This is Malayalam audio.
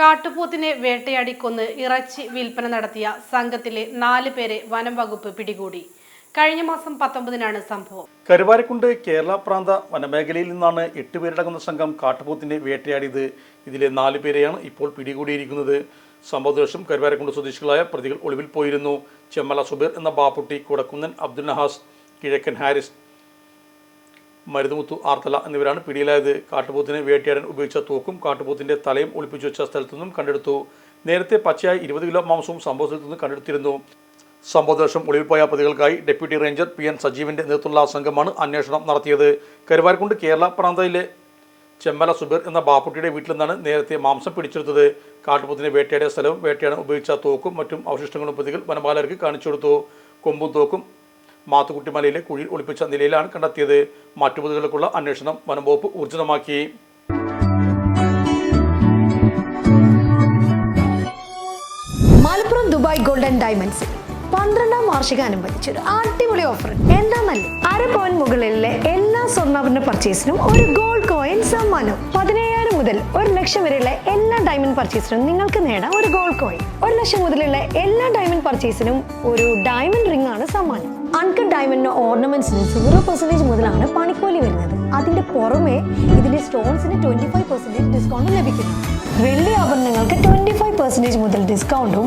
കാട്ടുപോത്തിനെ വേട്ടയാടി കൊന്ന് ഇറച്ചി വിൽപ്പന നടത്തിയ സംഘത്തിലെ നാല് പേരെ വനം വകുപ്പ് പിടികൂടി. കഴിഞ്ഞ മാസം പത്തൊമ്പതിനാണ് സംഭവം. കരുവാരക്കുണ്ട് കേരള പ്രാന്ത വനമേഖലയിൽ നിന്നാണ് എട്ട് പേരടങ്ങുന്ന സംഘം കാട്ടുപോത്തിനെ വേട്ടയാടിയത്. ഇതിലെ നാല് പേരെയാണ് ഇപ്പോൾ പിടികൂടിയിരിക്കുന്നത്. സംഭവദിവസം കരുവാരക്കുണ്ട് സ്വദേശികളായ പ്രതികൾ ഒളിവിൽ പോയിരുന്നു. ചെമ്മല സുബീർ എന്ന ബാപ്പുട്ടി കുടക്കുന്നൻ അബ്ദുൽ നഹാസ് കിഴക്കൻ ഹാരിസ് മരുതുമുത്തു ആർത്തല എന്നിവരാണ് പിടിയിലായത്. കാട്ടുപോത്തിനെ വേട്ടയാടാൻ ഉപയോഗിച്ച തോക്കും കാട്ടുപോത്തിന്റെ തലയും ഒളിപ്പിച്ചു വെച്ച സ്ഥലത്തു നിന്നും കണ്ടെടുത്തു. നേരത്തെ പച്ചയായ ഇരുപത് കിലോ മാംസവും സംഭവ സ്ഥലത്തു നിന്ന് കണ്ടെടുത്തിരുന്നു. സംഭവദിവസം പോയ പ്രതികൾക്കായി ഡെപ്യൂട്ടി റേഞ്ചർ പി എൻ സജീവിന്റെ നേതൃത്വമുള്ള സംഘമാണ് അന്വേഷണം നടത്തിയത്. കരുവാരക്കുണ്ട് കേരള പ്രാന്തയിലെ ചെമ്മല സുബീർ എന്ന ബാപ്പുട്ടിയുടെ വീട്ടിൽ നിന്നാണ് നേരത്തെ മാംസം പിടിച്ചെടുത്തത്. കാട്ടുപോത്തിനെ വേട്ടയാടിയ സ്ഥലവും വേട്ടയാടാൻ ഉപയോഗിച്ച തോക്കും മറ്റും അവശിഷ്ടങ്ങളും പ്രതികൾ വനപാലകർക്ക് കാണിച്ചു കൊടുത്തു. കൊമ്പും തോക്കും മാത്തുക്കുട്ടിമലയിലെ കുഴിയിൽ ഒളിപ്പിച്ച നിലയിലാണ് കണ്ടെത്തിയത്. മറ്റു പ്രതികൾക്കുള്ള അന്വേഷണം വനംവകുപ്പ് ഊർജിതമാക്കി മലപ്പുറം ദുബായ് ഗോൾഡൻ ഡയമണ്ട്സ് പന്ത്രണ്ടാം വാർഷികാനുബന്ധിച്ച് ഒരു അടിപൊളി ഓഫർ. എന്താന്നല്ലേ അര പോയിന്റ് മുകളിലെ എല്ലാ സ്വർണാഭരണ പർച്ചേസിനും ഒരു ഗോൾഡ് കോയിൻ സമ്മാനം. പതിനയ്യായിരം മുതൽ ഒരു ലക്ഷം വരെയുള്ള എല്ലാ ഡയമണ്ട് പർച്ചേസിനും നിങ്ങൾക്ക് നേടാം ഒരു ഗോൾഡ് കോയിൻ ഒരു ലക്ഷം മുതലുള്ള എല്ലാ ഡയമണ്ട് പർച്ചേസിനും ഒരു ഡയമണ്ട് റിംഗ് ആണ് സമ്മാനം. അൺകട്ട് ഡയമണ്ട് ഓർണമെന്റ്സിന് സീറോ പെർസെന്റേജ് മുതലാണ് പണിക്കൂലി വരുന്നത്. അതിന്റെ പുറമെ ഇതിന്റെ സ്റ്റോൺസിന് ട്വന്റി ഫൈവ് പെർസെന്റേജ് ഡിസ്കൗണ്ട് ലഭിക്കുന്നു. വെള്ളി ആഭരണങ്ങൾക്ക് ട്വന്റി ഫൈവ് പെർസെന്റേജ് മുതൽ ഡിസ്കൗണ്ടും